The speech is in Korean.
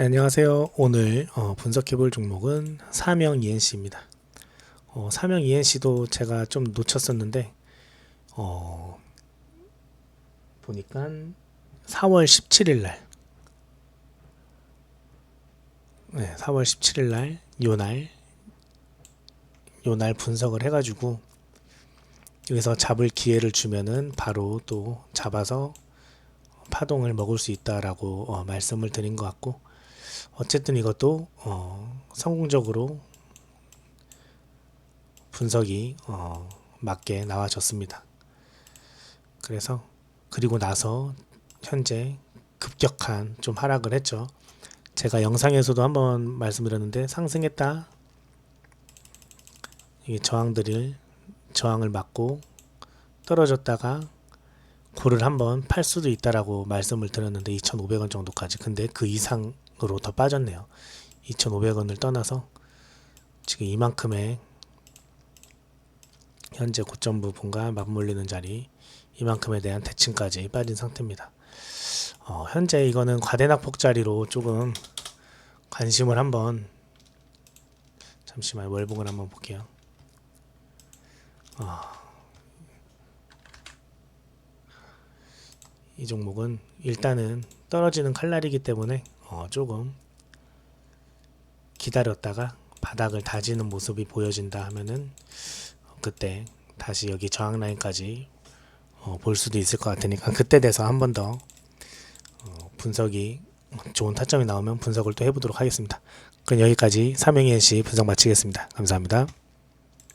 네, 안녕하세요. 오늘 어, 분석해볼 종목은 사명 ENC입니다. 어, 사명 ENC도 제가 좀 놓쳤었는데 어, 보니까 4월 17일 날, 네, 4월 17일 날, 요날, 요날 분석을 해가지고 여기서 잡을 기회를 주면은 바로 또 잡아서 파동을 먹을 수 있다라고 어, 말씀을 드린 것 같고 어쨌든 이것도 어, 성공적으로 분석이 어, 맞게 나와졌습니다. 그래서 그리고 나서 현재 급격한 좀 하락을 했죠. 제가 영상에서도 한번 말씀드렸는데 상승했다. 이게 저항들을 저항을 맞고 떨어졌다가 고를 한번 팔 수도 있다라고 말씀을 드렸는데 2,500원 정도까지. 근데 그 이상 으로 더 빠졌네요. 2,500원을 떠나서 지금 이만큼의 현재 고점 부분과 맞물리는 자리 이만큼에 대한 대칭까지 빠진 상태입니다. 어, 현재 이거는 과대낙폭 자리로 조금 관심을 한번 잠시만 월봉을 한번 볼게요. 이 종목은 일단은 떨어지는 칼날이기 때문에 어, 조금 기다렸다가 바닥을 다지는 모습이 보여진다 하면은 어, 그때 다시 여기 저항 라인까지 어, 볼 수도 있을 것 같으니까 그때 돼서 한 번 더 어, 분석이 좋은 타점이 나오면 분석을 또 해보도록 하겠습니다. 그럼 여기까지 삼명의 시 분석 마치겠습니다. 감사합니다.